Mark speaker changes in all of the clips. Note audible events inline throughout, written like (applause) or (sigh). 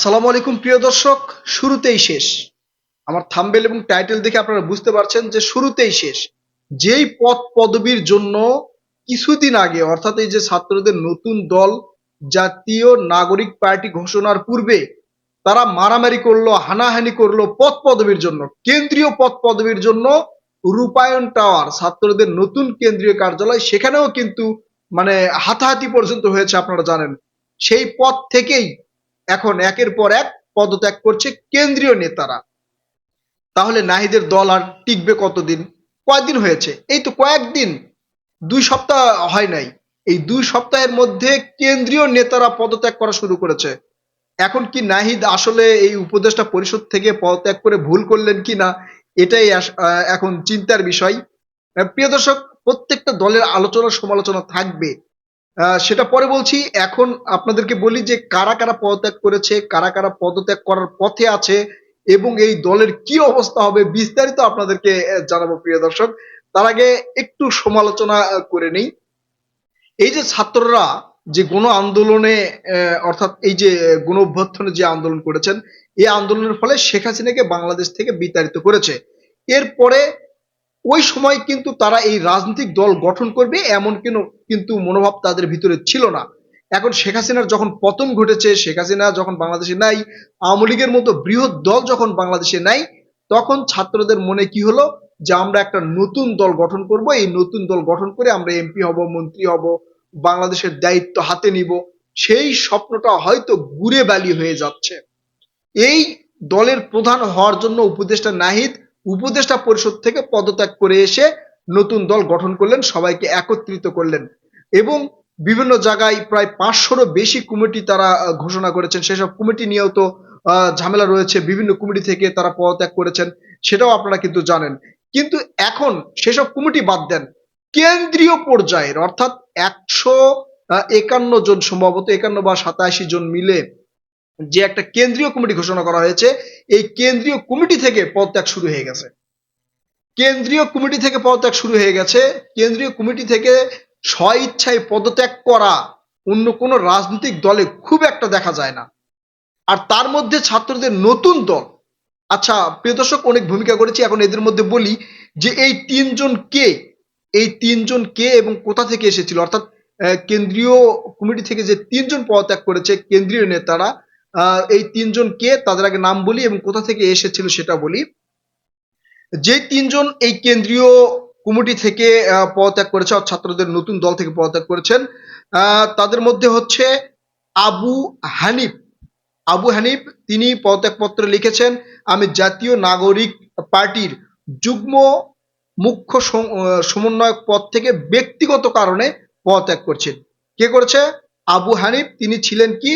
Speaker 1: আসসালামু আলাইকুম, প্রিয় দর্শক। শুরুতেই শেষ। আমার থাম্বেল এবং টাইটেল দেখে আপনারা বুঝতে পারছেন যে শুরুতেই শেষ। যেই পদ পদবীর জন্য কিছুদিন আগে, অর্থাৎ এই যে ছাত্রদের নতুন দল, জাতীয় নাগরিক পার্টি ঘোষণার পূর্বে, তারা মারামারি করল, হানাহানি করল পদ পদবীর জন্য। কেন্দ্রীয় পদ পদবীর জন্য রূপায়ণ টাওয়ার, ছাত্রদের নতুন কেন্দ্রীয় কার্যালয়, সেখানেও কিন্তু মানে হাতাহাতি পর্যন্ত হয়েছে, আপনারা জানেন। সেই পথ থেকেই এখন একের পর এক পদত্যাগ করছে কেন্দ্রীয় নেতারা। তাহলে নাহিদের দল আর টিকবে কতদিন? কয়দিন হয়েছে? এই তো কয়েকদিন। দুই সপ্তাহ হয় নাই। এই দুই সপ্তাহের মধ্যে কেন্দ্রীয় নেতারা পদত্যাগ করা শুরু করেছে। এখন কি নাহিদ আসলে এই উপদেষ্টা পরিষদ থেকে পদত্যাগ করে ভুল করলেন কি না এটাই এখন চিন্তার বিষয়। প্রিয় দর্শক, প্রত্যেকটা দলের আলোচনা সমালোচনা থাকবে। সেটা পরে বলছি। এখন আপনাদেরকে বলি যে কারা কারা পদত্যাগ করেছে, কারা কারা পদত্যাগ করার পথে আছে এবং এই দলের কি অবস্থা হবে বিস্তারিত আপনাদেরকে জানাব প্রিয় দর্শক। তার আগে একটু সমালোচনা করে নেই। এই যে ছাত্ররা যে গণ আন্দোলনে অর্থাৎ এই যে গণ অভ্যর্থনে যে আন্দোলন করেছেন, এই আন্দোলনের ফলে শেখ হাসিনাকে বাংলাদেশ থেকে বিতাড়িত করেছে। এরপরে ওই সময় কিন্তু তারা এই রাজনৈতিক দল গঠন করবে, এমন কিন্তু কিন্তু মনোভাব তাদের ভিতরে ছিল না। এখন শেখ হাসিনার যখন পতন ঘটেছে, শেখ হাসিনা যখন বাংলাদেশে নাই, আওয়ামী লীগের মতো বৃহৎ দল যখন বাংলাদেশে নাই, তখন ছাত্রদের মনে কি হলো? যে আমরা একটা নতুন দল গঠন করব, এই নতুন দল গঠন করে আমরা এমপি হব, মন্ত্রী হব, বাংলাদেশের দায়িত্ব হাতে নিব। সেই স্বপ্নটা হয়তো গুড়ে বালি হয়ে যাচ্ছে। এই দলের প্রধান হওয়ার জন্য উপদেষ্টা নাহিদ উপদেষ্টা পরিষদ থেকে পদত্যাগ করে এসে নতুন দল গঠন করলেন, সবাইকে একত্রিত করলেন এবং বিভিন্ন জায়গায় প্রায় পাঁচশোরও বেশি কমিটি তারা ঘোষণা করেছেন। সেসব কমিটি নিয়েও তো ঝামেলা রয়েছে। বিভিন্ন কমিটি থেকে তারা পদত্যাগ করেছেন, সেটাও আপনারা কিন্তু জানেন। কিন্তু এখন সেসব কমিটি বাদ দেন। কেন্দ্রীয় পর্যায়ের, অর্থাৎ একশো একান্ন জন, সম্ভবত একান্ন বা সাতাশি জন মিলে যে একটা কেন্দ্রীয় কমিটি ঘোষণা করা হয়েছে, এই কেন্দ্রীয় কমিটি থেকে পদত্যাগ শুরু হয়ে গেছে। কেন্দ্রীয় কমিটি থেকে পদত্যাগ শুরু হয়ে গেছে। কেন্দ্রীয় কমিটি থেকে স্ব ইচ্ছায় পদত্যাগ করা অন্য কোনো রাজনৈতিক দলে খুব একটা দেখা যায় না। আর তার মধ্যে ছাত্রদের নতুন দল। আচ্ছা প্রিয় দর্শক, অনেক ভূমিকা করেছি। এখন এদের মধ্যে বলি যে এই তিনজন কে? এই তিনজন কে এবং কোথা থেকে এসেছিল? অর্থাৎ কেন্দ্রীয় কমিটি থেকে যে তিনজন পদত্যাগ করেছে, কেন্দ্রীয় নেতারা এই তিনজন কে তাদের আগে নাম বলি এবং কোথা থেকে এসেছিল সেটা বলি। যে তিনজন এই কেন্দ্রীয় কমিটি থেকে পদত্যাগ করেছে ছাত্রদের নতুন দল থেকে পদত্যাগ করেছেন তাদের মধ্যে হচ্ছে আবু হানিফ। আবু হানিফ, তিনি পদত্যাগপত্র লিখেছেন, আমি জাতীয় নাগরিক পার্টির যুগ্ম মুখ্য সমন্বয়ক পদ থেকে ব্যক্তিগত কারণে পদত্যাগ করছেন। কে করেছে? আবু হানিফ, তিনি ছিলেন কি?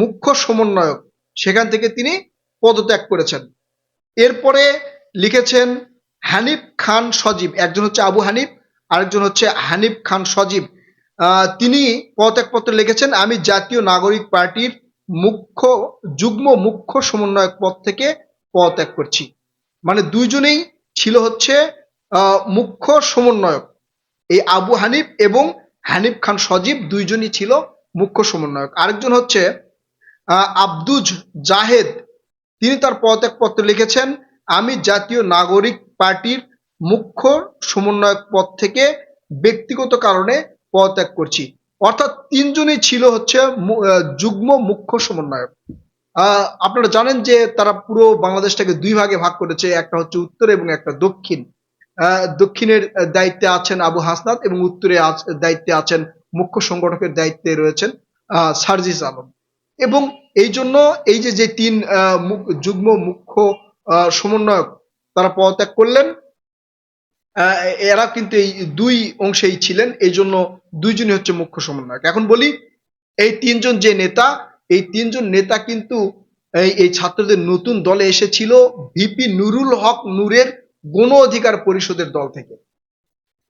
Speaker 1: মুখ্য সমন্বয়ক। সেখান থেকে তিনি পদত্যাগ করেছেন। এরপরে লিখেছেন হানিফ খান সজীব। একজন হচ্ছে আবু হানিফ, আরেকজন হচ্ছে হানিফ খান সজীব। তিনি পদত্যাগপত্র লিখেছেন, আমি জাতীয় নাগরিক পার্টির মুখ্য, যুগ্ম মুখ্য সমন্বয়ক পদ থেকে পদত্যাগ করছি। মানে দুইজনেই ছিল হচ্ছে মুখ্য সমন্বয়ক। এই আবু হানিফ এবং হানিফ খান সজীব দুইজনই ছিল মুখ্য সমন্বয়ক। আরেকজন হচ্ছে আব্দুজ জাহেদ, তিনি তার পদত্যাগপত্র লিখেছেন, আমি জাতীয় নাগরিক পার্টির মুখ্য সমন্বয়ক পদ থেকে ব্যক্তিগত কারণে পদত্যাগ করছি। অর্থাৎ তিনজনই ছিল হচ্ছে যুগ্ম মুখ্য সমন্বয়ক। আপনারা জানেন যে তারা পুরো বাংলাদেশটাকে দুই ভাগে ভাগ করেছে, একটা হচ্ছে উত্তর এবং একটা দক্ষিণ। দক্ষিণের দায়িত্বে আছেন আবু হাসনাত এবং উত্তরে দায়িত্বে আছেন মুখ্য সংগঠকের দায়িত্বে রয়েছেন সার্জিস আলম। এবং এই জন্য এই যে যে তিন যুগ্ম মুখ্য সমন্বয়ক তারা পদত্যাগ করলেন। এরা কিন্তু এই দুই অংশেই ছিলেন, এই জন্য দুইজনই হচ্ছে মুখ্য সমন্বয়ক। এখন বলি, এই তিনজন যে নেতা, এই তিনজন নেতা কিন্তু এই ছাত্রদের নতুন দলে এসেছিল ভিপি নুরুল হক নূরের গণ অধিকার পরিষদের দল থেকে।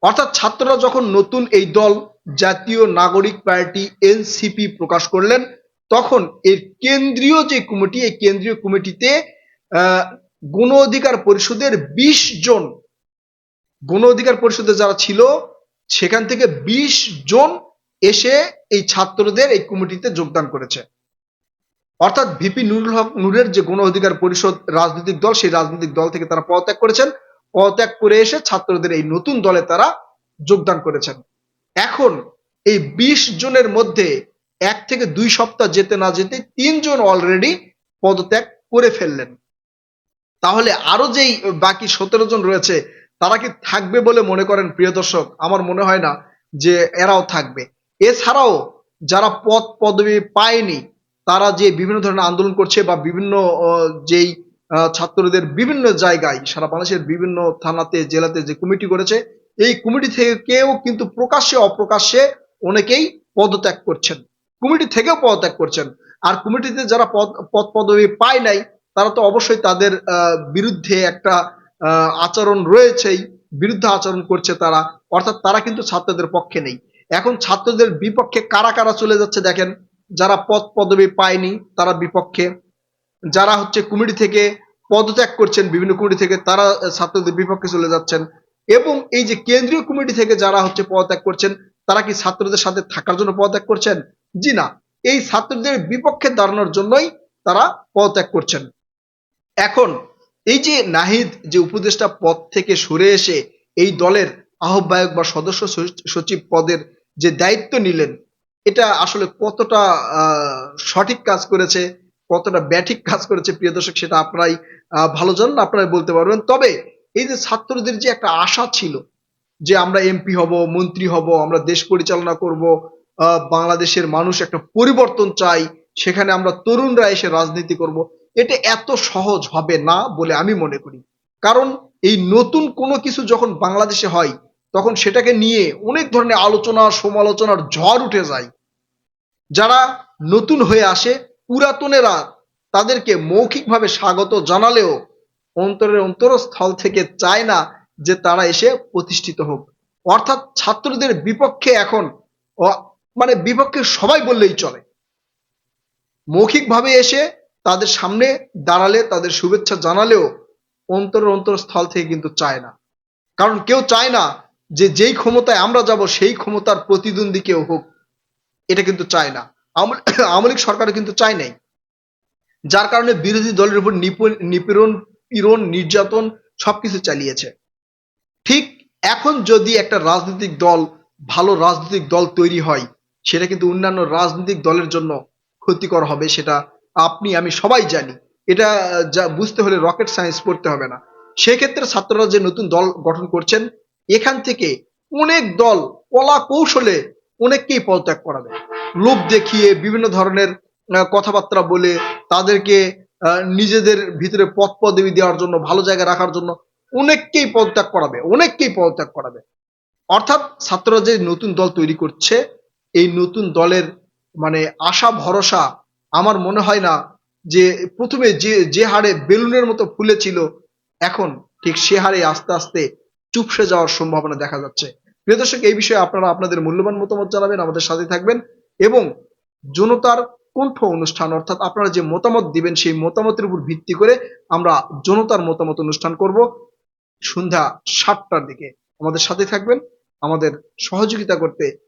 Speaker 1: অর্থাৎ ছাত্ররা যখন নতুন এই দল জাতীয় নাগরিক পার্টি এনসিপি প্রকাশ করলেন তখন এর কেন্দ্রীয় যে কমিটি, এই কেন্দ্রীয় কমিটিতে গণ অধিকার পরিষদের বিশ জন গণ অধিকার পরিষদে যারা ছিল, সেখান থেকে বিশ জন এসে এই ছাত্রদের এই কমিটিতে যোগদান করেছে। অর্থাৎ ভিপি নুরুল হক নুরের যে গণ অধিকার পরিষদ রাজনৈতিক দল, সেই রাজনৈতিক দল থেকে তারা পদত্যাগ করেছেন। পদত্যাগ করে এসে ছাত্রদের এই নতুন দলে তারা যোগদান করেছেন। এখন এই বিশ জনের মধ্যে এক থেকে দুই সপ্তাহ যেতে না যেতে তিনজন অলরেডি পদত্যাগ করে ফেললেন। তাহলে আরও যেই বাকি সতেরো জন রয়েছে, তারা কি থাকবে বলে মনে করেন প্রিয় দর্শক? আমার মনে হয় না যে এরাও থাকবে। এছাড়াও যারা পদ পদবি পায়নি, তারা যে বিভিন্ন ধরনের আন্দোলন করছে বা বিভিন্ন যেই ছাত্রদের বিভিন্ন জায়গায়, সারা বাংলাদেশের বিভিন্ন থানাতে, জেলাতে যে কমিটি করেছে, এই কমিটি থেকেও কিন্তু প্রকাশ্যে অপ্রকাশ্যে অনেকেই পদত্যাগ করছেন। কমিটি থেকেও পদত্যাগ করছেন। আর কমিটিতে যারা পদ পদ পদবি পায় নাই, তারা তো অবশ্যই তাদের বিরুদ্ধে একটা আচরণ রয়েছেই, বিরুদ্ধে আচরণ করছে তারা। অর্থাৎ তারা কিন্তু ছাত্রদের পক্ষে নেই। এখন ছাত্রদের বিপক্ষে কারা কারা চলে যাচ্ছে দেখেন, যারা পদ পদবি পায়নি, তারা বিপক্ষে। যারা হচ্ছে কমিটি থেকে পদত্যাগ করছেন, বিভিন্ন কমিটি থেকে, তারা ছাত্রদের বিপক্ষে চলে যাচ্ছেন। এবং এই যে কেন্দ্রীয় কমিটি থেকে যারা হচ্ছে পদত্যাগ করছেন, তারা কি ছাত্রদের সাথে থাকার জন্য পদত্যাগ করছেন? জি না, এই ছাত্রদের বিপক্ষে দাঁড়ানোর জন্যই তারা পদত্যাগ করছেন। এখন এই যে নাহিদ যে উপদেষ্টা পদ থেকে সরে এসে এই দলের আহ্বায়ক বা সদস্য সচিব পদের যে দায়িত্ব নিলেন, এটা আসলে কতটা সঠিক কাজ করেছে, কতটা ব্যাঠিক কাজ করেছে প্রিয় দর্শক, সেটা আপনারাই ভালো জানেন, আপনারাই বলতে পারবেন। তবে এই যে ছাত্রদের যে একটা আশা ছিল যে আমরা এমপি হব, মন্ত্রী হব, আমরা দেশ পরিচালনা করব বাংলাদেশের মানুষ একটা পরিবর্তন চাই, সেখানে আমরা তরুণরা এসে রাজনীতি করব। এটা এত সহজ হবে না বলে আমি মনে করি। কারণ এই নতুন কোনো কিছু যখন বাংলাদেশে হয়, তখন সেটাকে নিয়ে অনেক ধরনের আলোচনা, সমালোচনার ঝড় উঠে যায়। যারা নতুন হয়ে আসে, পুরাতনেরা তাদেরকে মৌখিকভাবে স্বাগত জানালেও অন্তরের অন্তরস্থল থেকে চায় না যে তারা এসে প্রতিষ্ঠিত হোক। অর্থাৎ ছাত্রদের বিপক্ষে এখন মানে বিপক্ষে সবাই বললেই চলে। মৌখিকভাবে এসে তাদের সামনে দাঁড়ালে, তাদের শুভেচ্ছা জানালেও অন্তরের অন্তরস্থল থেকে কিন্তু চায় না। কারণ কেউ চায় না যে যেই ক্ষমতায় আমরা যাব, সেই ক্ষমতার প্রতিদ্বন্দ্বী কেউ হোক, এটা কিন্তু চায় না। আওয়ামী লীগ (coughs) সরকার কিন্তু চায় নাই। যার কারণে বিরোধী দলের উপর নিপ- নিপীড়ন, পীড়ন, নির্যাতন সবকিছু চালিয়েছে। ঠিক এখন যদি একটা রাজনৈতিক দল, ভালো রাজনৈতিক দল তৈরি হয় সেটা কিন্তু অন্যান্য রাজনৈতিক দলের জন্য ক্ষতিকর হবে, সেটা আপনি, আমি সবাই জানি। এটা, যা বুঝতে হলে রকেট সায়েন্স পড়তে হবে না। সেক্ষেত্রে ছাত্ররা যে নতুন দল গঠন করছেন, এখান থেকে অনেক দল কলা কৌশলে অনেককেই পদত্যাগ করাবে। লোভ দেখিয়ে বিভিন্ন ধরনের কথাবার্তা বলে তাদেরকে নিজেদের ভিতরে পদ পদবি দেওয়ার জন্য, ভালো জায়গায় রাখার জন্য অনেককেই পদত্যাগ করাবে, অনেককেই পদত্যাগ করাবে। অর্থাৎ ছাত্ররা যে নতুন দল তৈরি করছে এই নতুন দলের মানে আশা, ভরসা আমার মনে হয় না যে প্রথমে যে যে হারে বেলুনের মতো ফুলেছিল এখন ঠিক সে হারে আস্তে আস্তে চুপসে যাওয়ার সম্ভাবনা দেখা যাচ্ছে। প্রিয় দর্শক, এই বিষয়ে আপনারা আপনাদের মূল্যবান মতামত জানাবেন, আমাদের সাথে থাকবেন এবং জনতার কণ্ঠ অনুষ্ঠান, অর্থাৎ আপনারা যে মতামত দিবেন, সেই মতামতের উপর ভিত্তি করে আমরা জনতার মতামত অনুষ্ঠান করব সন্ধ্যা সাতটার দিকে। আমাদের সাথে থাকবেন, আমাদের সহযোগিতা করতে